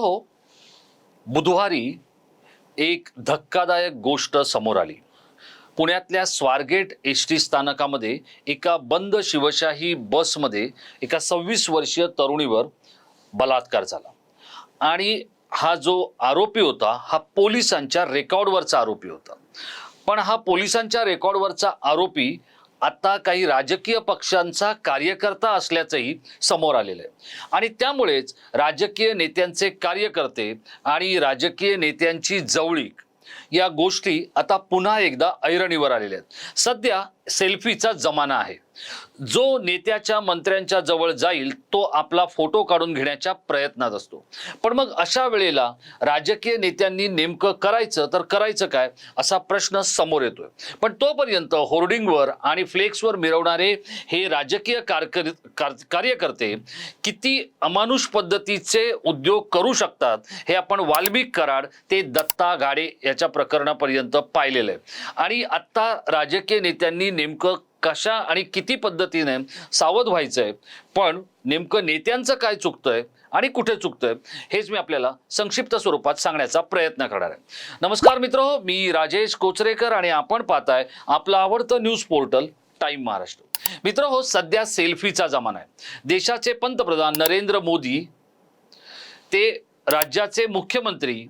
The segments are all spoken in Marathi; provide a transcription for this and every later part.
हो. बुधवारी एक धक्कादायक गोष्ट समोर आली. पुण्यातल्या स्वारगेट एस टी स्थानकामध्ये एका बंद शिवशाही बसमध्ये एका सव्वीस वर्षीय तरुणीवर बलात्कार झाला. आणि हा जो आरोपी होता हा पोलिसांच्या रेकॉर्डवरचा आरोपी होता. पण हा पोलिसांच्या रेकॉर्डवरचा आरोपी आता काही राजकीय पक्षांचा कार्यकर्ता असल्याचंही समोर आलेलं आहे. आणि त्यामुळेच राजकीय नेत्यांचे कार्यकर्ते आणि राजकीय नेत्यांची जवळीक या गोष्टी आता पुन्हा एकदा ऐरणीवर आलेल्या आहेत. सध्या सेल्फीचा जमाना आहे. जो नेत्याच्या मंत्र्यांच्या जवळ जाईल तो आपला फोटो काढून घेण्याच्या प्रयत्नात असतो. पण मग अशा वेळेला राजकीय नेत्यांनी नेमकं करायचं तर करायचं काय असा प्रश्न समोर येतोय. पण तोपर्यंत होर्डिंगवर आणि फ्लेक्सवर मिरवणारे हे राजकीय कारकर कार- कार्यकर्ते किती अमानुष पद्धतीचे उद्योग करू शकतात हे आपण वाल्मिक कराड ते दत्ता गाडे याच्या प्रकरणापर्यंत पाहिलेलं आहे. आणि आत्ता राजकीय नेत्यांनी नेमकं कशा आणि किती पद्धतीने सावध व्हायचंय? पण नेमकं नेत्यांचं काय चुकतंय आणि कुठे चुकतंय हेच मी आपल्याला संक्षिप्त स्वरूपात सांगण्याचा प्रयत्न करणार आहे. नमस्कार मित्र मी राजेश कोचरेकर आणि आपण पाहताय आपलं आवडतं न्यूज पोर्टल टाइम महाराष्ट्र. मित्र हो सध्या सेल्फीचा जमाना आहे. देशाचे पंतप्रधान नरेंद्र मोदी ते राज्याचे मुख्यमंत्री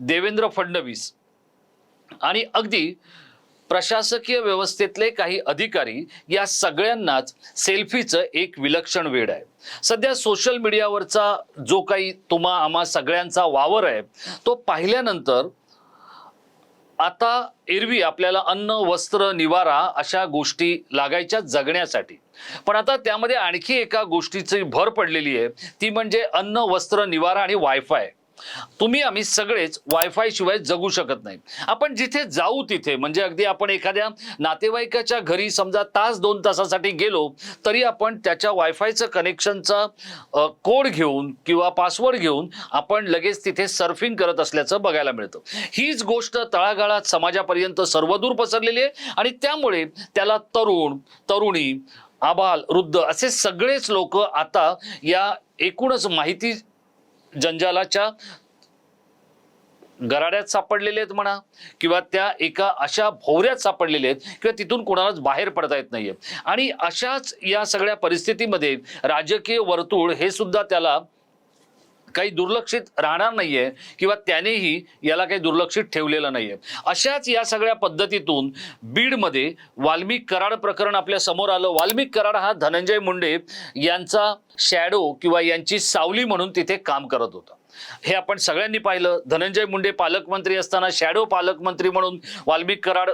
देवेंद्र फडणवीस आणि अगदी प्रशासकीय व्यवस्थेतले काही अधिकारी या सगळ्यांनाच सेल्फीचं एक विलक्षण वेड आहे. सध्या सोशल मीडियावरचा जो काही तुम्हा आम्हा सगळ्यांचा वावर आहे तो पाहिल्यानंतर आता एरवी आपल्याला अन्न वस्त्र निवारा अशा गोष्टी लागायच्या जगण्यासाठी. पण आता त्यामध्ये आणखी एका गोष्टीची भर पडलेली आहे ती म्हणजे अन्न वस्त्र निवारा आणि वायफाय तुम्ही आम्ही सगळेच वायफाय शिवाय जगू शकत नाही. आपण जिथे जाऊ तिथे म्हणजे अगदी आपण एखाद्या नातेवाईकाच्या घरी समजा तास दोन तासासाठी गेलो तरी आपण त्याच्या वायफायचं कनेक्शनचा कोड घेऊन किंवा पासवर्ड घेऊन आपण लगेच तिथे सर्फिंग करत असल्याचं बघायला मिळतं. हीच गोष्ट तळागाळात समाजापर्यंत सर्वदूर पसरलेली आहे आणि त्यामुळे त्याला तरुण तरुणी आबाल वृद्ध असे सगळेच लोक आता या एकूणच माहिती जंजालाच्या गराड्यात सापडलेले आहेत म्हणा किंवा त्या एका अशा भोवऱ्यात सापडलेले आहेत किंवा तिथून कोणालाच बाहेर पडता येत नाहीये. आणि अशाच या सगळ्या परिस्थितीमध्ये राजकीय वर्तुळ हे सुद्धा त्याला काही दुर्लक्षित राहणार नाहीये किंवा त्यानेही याला काही दुर्लक्षित ठेवलेलं नाहीये. अशाच या सगळ्या पद्धतीतून बीडमध्ये वाल्मिक कराड प्रकरण आपल्यासमोर आलं. वाल्मिक कराड हा धनंजय मुंडे यांचा शॅडो किंवा यांची सावली म्हणून तिथे काम करत होता. हे आपण सगळ्यांनी पाहिलं. धनंजय मुंडे पालकमंत्री असताना शॅडो पालकमंत्री म्हणून वाल्मिक कराड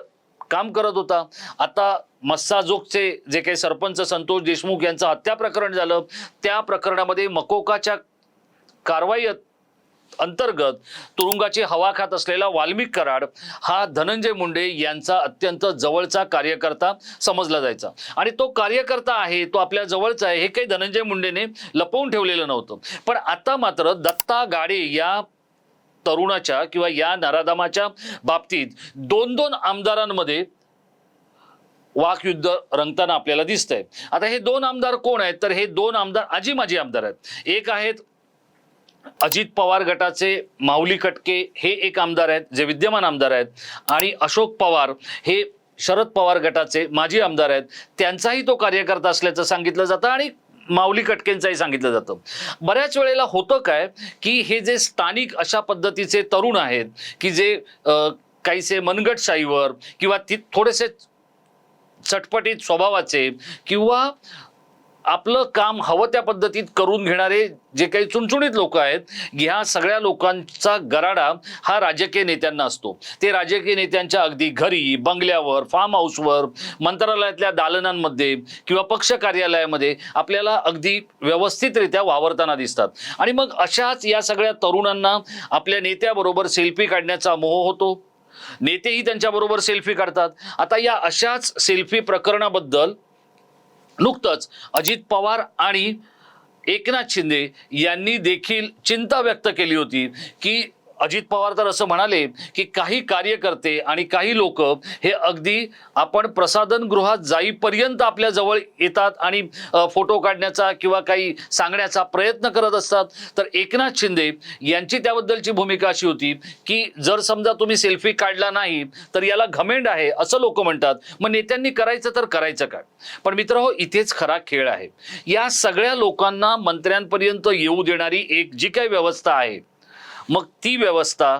काम करत होता. आता मस्साजोगचे जे काही सरपंच संतोष देशमुख यांचं हत्या प्रकरण झालं. त्या प्रकरणामध्ये मकोकाच्या कारवाई अंतर्गत तुरुंगाची हवा खात असलेला वाल्मिक कराड हा धनंजय मुंडे यांचा अत्यंत जवळचा कार्यकर्ता समजला जायचा. आणि तो कार्यकर्ता आहे तो आपल्या जवळचा आहे हे काही धनंजय मुंडेने लपवून ठेवलेलं नव्हतं. पण आता मात्र दत्ता गाडे या तरुणाच्या किंवा या नराधमाच्या बाबतीत दोन दोन आमदारांमध्ये वाकयुद्ध रंगताना आपल्याला दिसतंय. आता हे दोन आमदार कोण आहेत? तर हे दोन आमदार आजी माजी आमदार आहेत. एक आहेत अजित पवार गटाचे माऊली कटके हे एक आमदार आहेत जे विद्यमान आमदार आहेत. आणि अशोक पवार हे शरद पवार गटाचे माजी आमदार आहेत. त्यांचाही तो कार्यकर्ता असल्याचं सांगितलं जातं आणि माऊली कटकेंचाही सांगितलं जातं. बऱ्याच वेळेला होतं काय की हे जे स्थानिक अशा पद्धतीचे तरुण आहेत की जे काहीसे मनगटशाहीवर किंवा ती थोडेसे चटपटीत स्वभावाचे किंवा आपलं काम हवं त्या पद्धतीत करून घेणारे जे काही चुणचुणीत लोक आहेत ह्या सगळ्या लोकांचा गराडा हा राजकीय नेत्यांना असतो. ते राजकीय नेत्यांच्या अगदी घरी बंगल्यावर फार्म हाऊसवर मंत्रालयातल्या दालनांमध्ये किंवा पक्ष कार्यालयामध्ये आपल्याला अगदी व्यवस्थितरित्या वावरताना दिसतात. आणि मग अशाच या सगळ्या तरुणांना आपल्या नेत्याबरोबर सेल्फी काढण्याचा मोह होतो. नेतेही त्यांच्याबरोबर सेल्फी काढतात. आता या अशाच सेल्फी प्रकरणाबद्दल नुकतंच अजित पवार आणि एकनाथ शिंदे यांनी देखील चिंता व्यक्त केली होती की अजित पवार तर असं म्हणाले की काही कार्यकर्ते आणि काही लोक हे अगदी आपण प्रसाधनगृहात जाईपर्यंत आपल्या जवळ येतात आणि फोटो काढण्याचा किंवा काही सांगण्याचा प्रयत्न करत असतात. तर एकनाथ शिंदे यांची त्याबद्दलची भूमिका अशी होती की जर समजा तुम्ही सेल्फी काढला नाही तर याला घमेंड आहे असं लोक म्हणतात. मग नेत्यांनी करायचं तर करायचं काय? पण मित्र हो इथेच खरा खेळ आहे. या सगळ्या लोकांना मंत्र्यांपर्यंत येऊ देणारी एक जी काही व्यवस्था आहे मग ती व्यवस्था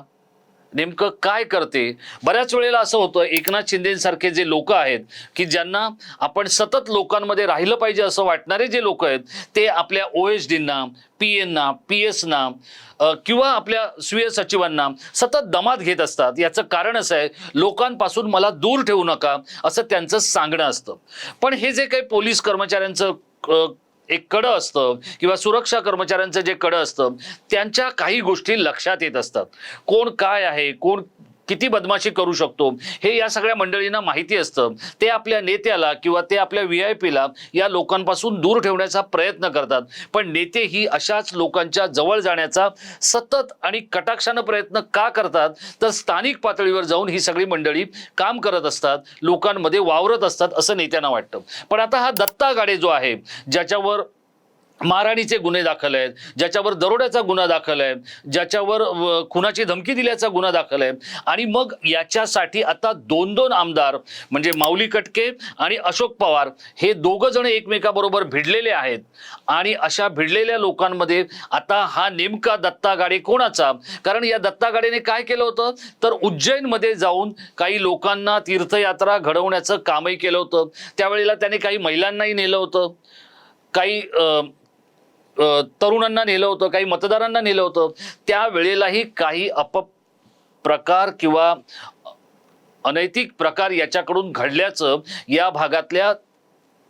नेमकं काय करते? बऱ्याच वेळेला असं होतं एकनाथ शिंदेसारखे जे लोक आहेत की ज्यांना आपण सतत लोकांमध्ये राहिलं पाहिजे असं वाटणारे जे लोक आहेत ते आपल्या ओ एच डींना पी एनना पी एसना किंवा आपल्या स्वीय सचिवांना सतत दमात घेत असतात. याचं कारण असं आहे लोकांपासून मला दूर ठेवू नका असं त्यांचं सांगणं असतं. पण हे जे काही पोलीस कर्मचाऱ्यांचं एक कडं असतं किंवा सुरक्षा कर्मचाऱ्यांचं जे कडं असतं त्यांच्या काही गोष्टी लक्षात येत असतात. कोण काय आहे कोण किती बदमाशी करू शकतो? हे या सगळ्या मंडळींना माहिती असतं. ते आपल्या नेत्याला किंवा ते आपल्या व्ही आय पीला या लोकांपासून दूर ठेवण्याचा प्रयत्न करतात. पण नेते ही अशाच लोकांच्या जवळ जाण्याचा सतत आणि कटाक्षानं प्रयत्न का करतात? तर स्थानिक पातळीवर जाऊन ही सगळी मंडळी काम करत असतात लोकांमध्ये वावरत असतात असं नेत्यांना वाटतं. पण आता हा दत्ता गाडे जो आहे ज्याच्यावर मारहाणीचे गुन्हे दाखल आहेत ज्याच्यावर दरोड्याचा गुन्हा दाखल आहे ज्याच्यावर खुनाची धमकी दिल्याचा गुन्हा दाखल आहे. आणि मग याच्यासाठी आता दोन दोन आमदार म्हणजे माऊली कटके आणि अशोक पवार हे दोघं जण एकमेकाबरोबर भिडलेले आहेत. आणि अशा भिडलेल्या लोकांमध्ये आता हा नेमका दत्ता गाडे कोणाचा? कारण या दत्ता गाडेने काय केलं होतं? तर उज्जैनमध्ये जाऊन काही लोकांना तीर्थयात्रा घडवण्याचं कामही केलं होतं. त्यावेळेला त्याने काही महिलांनाही नेलं होतं. काही तरुणांना नेलं होतं काही मतदारांना नेलं होतं. त्यावेळेलाही काही अप प्रकार किंवा अनैतिक प्रकार याच्याकडून घडल्याचं या भागातल्या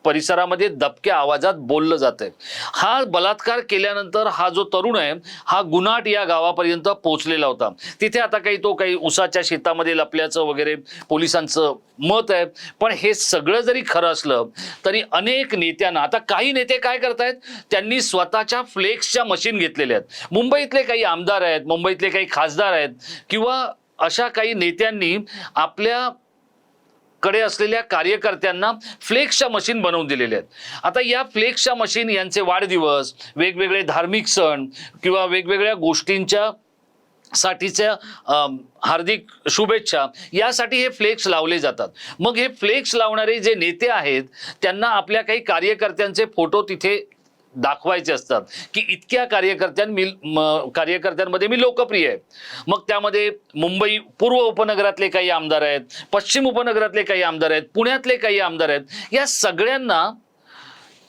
परिसरामध्ये दबक्या आवाजात बोललं जातंय. हा बलात्कार केल्यानंतर हा जो तरुण आहे हा गुनाट या गावापर्यंत पोहोचलेला होता. तिथे आता काही तो काही उसाच्या शेतामध्ये लपल्याचं वगैरे पोलिसांचं मत आहे. पण हे सगळं जरी खरं असलं तरी अनेक नेत्यांना आता काही नेते काय करतायत? त्यांनी स्वतःच्या फ्लेक्सच्या मशीन घेतलेल्या आहेत. मुंबईतले काही आमदार आहेत मुंबईतले काही खासदार आहेत किंवा अशा काही नेत्यांनी आपल्या कडे असलेल्या कार्यकर्त्यांना फ्लेक्सच्या मशीन बनवून दिलेल्या आहेत. आता या फ्लेक्सच्या मशीन यांचे वाढदिवस वेगवेगळे धार्मिक सण किंवा वेगवेगळ्या गोष्टींच्या साठीच्या हार्दिक शुभेच्छा यासाठी हे फ्लेक्स लावले जातात. मग हे फ्लेक्स लावणारे जे नेते आहेत त्यांना आपल्या काही कार्यकर्त्यांचे फोटो तिथे दाखवायचे असतात की इतक्या कार्यकर्त्यां कार्यकर्त्यांमध्ये मी लोकप्रिय आहे. मग त्यामध्ये मुंबई पूर्व उपनगरातले काही आमदार आहेत पश्चिम उपनगरातले काही आमदार आहेत पुण्यातले काही आमदार आहेत या सगळ्यांना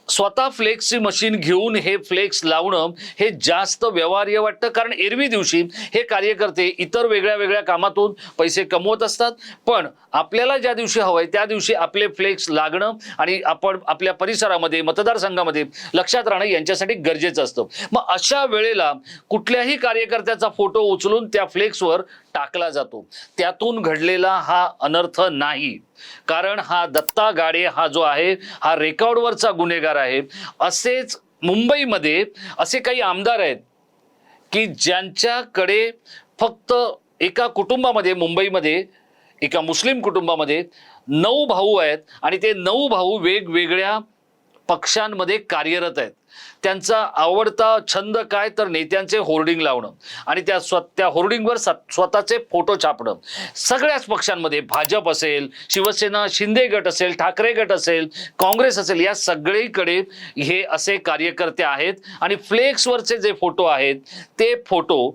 स्वतः फ्लेक्सची मशीन घेऊन हे फ्लेक्स लावणं हे जास्त व्यवहार्य वाटतं. कारण एरवी दिवशी हे कार्यकर्ते इतर वेगळ्या वेगळ्या कामातून पैसे कमवत असतात. पण आपल्याला ज्या दिवशी हवंय त्या दिवशी आपले फ्लेक्स लागणं आणि आपण आपल्या परिसरामध्ये मतदारसंघामध्ये लक्षात राहणं यांच्यासाठी गरजेचं असतं. मग अशा वेळेला कुठल्याही कार्यकर्त्याचा फोटो उचलून त्या फ्लेक्सवर टाकला जातो. त्यातून घडलेला हा अनर्थ नाही. कारण हा दत्ता गाडे हा जो आहे हा रेकॉर्डवरचा गुन्हेगार आहे. असेच मुंबईमध्ये असे काही आमदार आहेत की ज्यांच्याकडे फक्त एका कुटुंबामध्ये मुंबईमध्ये एका मुस्लिम कुटुंबामध्ये नऊ भाऊ आहेत आणि ते नऊ भाऊ वेगवेगळ्या पक्षांमध्ये कार्यरत आहेत. त्यांचा आवडता छंद काय तर नेत्यांचे होर्डिंग लावणं आणि त्या स्व त्या होर्डिंगवर स्वतःचे फोटो छापणं. सगळ्याच पक्षांमध्ये भाजप असेल शिवसेना शिंदे गट असेल ठाकरे गट असेल काँग्रेस असेल या सगळीकडे हे असे कार्यकर्ते आहेत आणि फ्लेक्सवरचे जे फोटो आहेत ते फोटो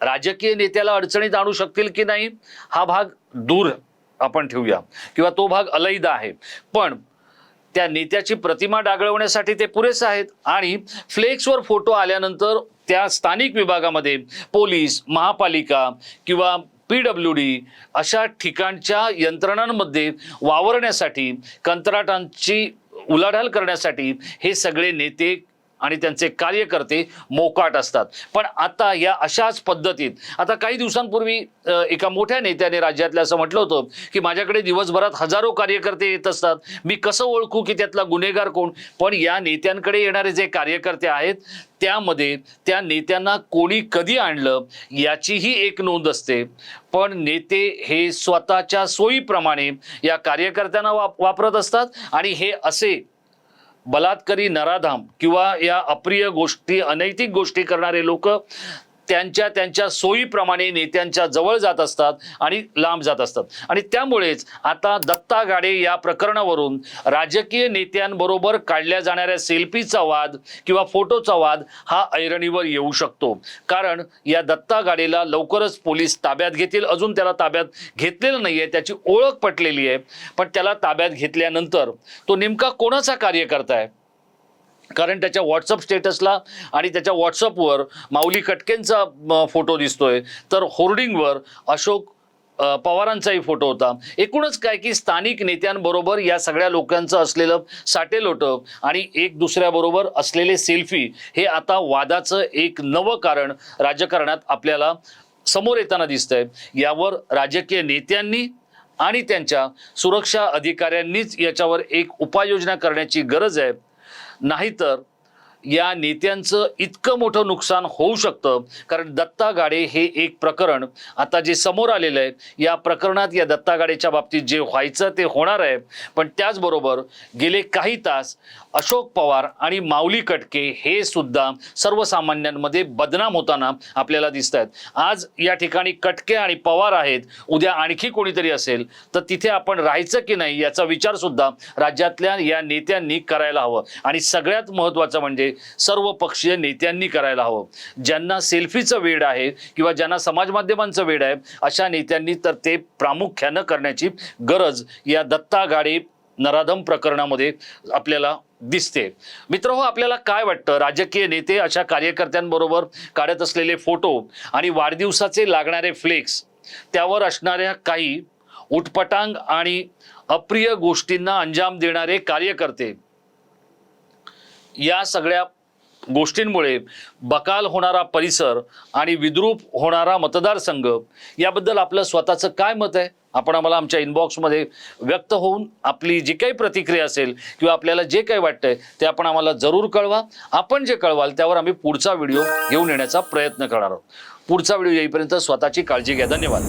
राजकीय नेत्याला अडचणीत आणू शकतील की नाही हा भाग दूर आपण ठेवूया. किंवा तो भाग अलैदा आहे. पण त्या नेत्याची प्रतिमा डागळवण्यासाठी ते पुरेसे आहेत. आणि फ्लेक्सवर फोटो आल्यानंतर त्या स्थानिक विभागामध्ये पोलीस महापालिका किंवा पी डब्ल्यू डी अशा ठिकाणच्या यंत्रणांमध्ये वावरण्यासाठी कंत्राटांची उलाढाल करण्यासाठी हे सगळे नेते आणि त्यांचे कार्यकर्ते मोकाट असतात. पण आता या अशाच पद्धतीत आता काही दिवसांपूर्वी एका मोठ्या नेत्याने राज्यातल्या असं म्हटलं होतं की माझ्याकडे दिवसभरात हजारो कार्यकर्ते येत असतात. मी कसं ओळखू की त्यातला गुन्हेगार कोण? पण या नेत्यांकडे येणारे जे कार्यकर्ते आहेत त्यामध्ये त्या नेत्यांना कोणी कधी आणलं याचीही एक नोंद असते. पण नेते हे स्वतःच्या सोयीप्रमाणे या कार्यकर्त्यांना वाप वापरत असतात आणि हे असे बलात्कारी नराधाम किंवा या अप्रिय गोष्टी अनैतिक गोष्टी करणारे लोक त्यांच्या त्यांच्या सोयीप्रमाणे नेत्यांच्या जवळ जात असतात आणि लांब जात असतात. आणि त्यामुळेच आता दत्ता गाडे या प्रकरणावरून राजकीय नेत्यांबरोबर काढल्या जाणाऱ्या सेल्फीचा वाद किंवा फोटोचा वाद हा ऐरणीवर येऊ शकतो. कारण या दत्ता गाडेला लवकरच पोलीस ताब्यात घेतील. अजून त्याला ताब्यात घेतलेलं नाही आहे त्याची ओळख पटलेली आहे. पण त्याला ताब्यात घेतल्यानंतर तो नेमका कोणाचा कार्यकर्ता आहे? कारण त्याच्या व्हॉट्सअप स्टेटसला आणि त्याच्या व्हॉट्सअपवर माऊली कटकेंचा फोटो दिसतोय. तर होर्डिंगवर अशोक पवारांचाही फोटो होता. एकूणच काय की स्थानिक नेत्यांबरोबर या सगळ्या लोकांचं असलेलं साटेलोटं आणि एक दुसऱ्याबरोबर असलेले सेल्फी हे आता वादाचं एक नवं कारण राजकारणात आपल्याला समोर येताना दिसतंय. यावर राजकीय नेत्यांनी आणि त्यांच्या सुरक्षा अधिकाऱ्यांनीच याच्यावर एक उपाययोजना करण्याची गरज आहे. नाहीतर या नेत्यांचं इतकं मोठं नुकसान होऊ शकतं. कारण दत्ता गाडे हे एक प्रकरण आता जे समोर आलेलं आहे या प्रकरणात या दत्ता गाडेच्या बाबतीत जे व्हायचं ते होणार आहे. पण त्याचबरोबर गेले काही तास अशोक पवार आणि माऊली कटके हे सुद्धा सर्वसामान्यांमध्ये बदनाम होताना आपल्याला दिसत आहेत आज या ठिकाणी कटके आणि पवार आहेत. उद्या आणखी कोणीतरी असेल तर तिथे आपण राहायचं की नाही याचा विचार सुद्धा राज्यातल्या या नेत्यांनी करायला हवं. आणि सगळ्यात महत्त्वाचं म्हणजे सर्व पक्षीय नेत्यांनी करायला हवं. ज्यांना सेल्फीचं वेड आहे किंवा ज्यांना समाज माध्यमांचं वेड आहे अशा नेत्यांनी तर ते प्रामुख्यानं करण्याची गरज या दत्ता गाडे नराधम प्रकरणामध्ये आपल्याला दिसते. मित्र हो आपल्याला काय वाटतं? राजकीय नेते अशा कार्यकर्त्यांबरोबर काढत असलेले फोटो आणि वाढदिवसाचे लागणारे फ्लेक्स त्यावर असणाऱ्या काही उटपटांग आणि अप्रिय गोष्टींना अंजाम देणारे कार्यकर्ते या सगळ्या गोष्टींमुळे बकाल होणारा परिसर आणि विद्रूप होणारा मतदारसंघ याबद्दल आपलं स्वतःचं काय मत आहे? आपण आम्हाला आमच्या इनबॉक्समध्ये व्यक्त होऊन आपली जी काही प्रतिक्रिया असेल किंवा आपल्याला जे काही वाटतंय ते आपण आम्हाला जरूर कळवा. आपण जे कळवाल त्यावर आम्ही पुढचा व्हिडिओ घेऊन येण्याचा प्रयत्न करणार आहोत. पुढचा व्हिडिओ येईपर्यंत स्वतःची काळजी घ्या. धन्यवाद.